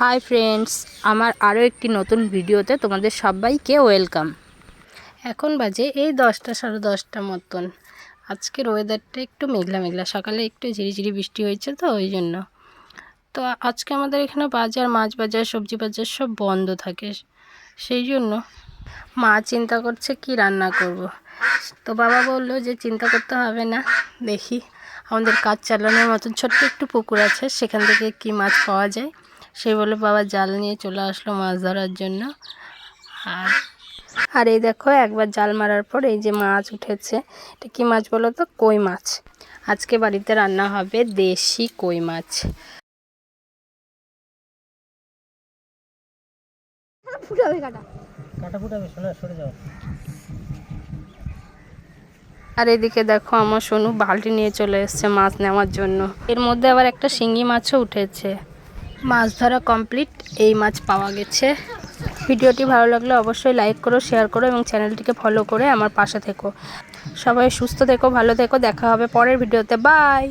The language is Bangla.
হাই ফ্রেন্ডস, আমার আরও একটি নতুন ভিডিওতে তোমাদের সবাইকে ওয়েলকাম। এখন বাজে এই দশটা সাড়ে দশটা মতন। আজকের ওয়েদারটা একটু মেঘলা মেঘলা, সকালে একটু ঝিরিঝিরি বৃষ্টি হয়েছে তো, ওই জন্য। তো আজকে আমাদের এখানে বাজার, মাছ বাজার, সবজি বাজার সব বন্ধ থাকে। সেই জন্য মা চিন্তা করছে কি রান্না করব। তো বাবা বলল যে চিন্তা করতে হবে না, দেখি। আমাদের কাজ চালানোর মতন ছোট্ট একটু পুকুর আছে, সেখান থেকে কি মাছ পাওয়া যায়। সেই বলে বাবা জাল নিয়ে চলে আসলো মাছ ধরার জন্য। আর আর এই দেখো একবার জাল মারার পর এই যে মাছ উঠেছে এটা কী মাছ বলো তো? কই মাছ। আজকে বাড়িতে রান্না হবে দেশি কই মাছ। ফুটাবে কাটা। কাটা ফুটাবে সরে সরে যাও। আর এদিকে দেখো আমার সোনু বালতি নিয়ে চলে এসছে মাছ নেওয়ার জন্য। এর মধ্যে আবার একটা শিঙ্গি মাছও উঠেছে। মাছ ধরা কমপ্লিট এই মাছ পাওয়া গেছে। ভিডিওটি ভালো লাগলে অবশ্যই লাইক করো শেয়ার করো এবং চ্যানেলটিকে ফলো করে আমার পাশে থেকো। সবাই সুস্থ থেকো, ভালো থেকো, দেখা হবে পরের ভিডিওতে বাই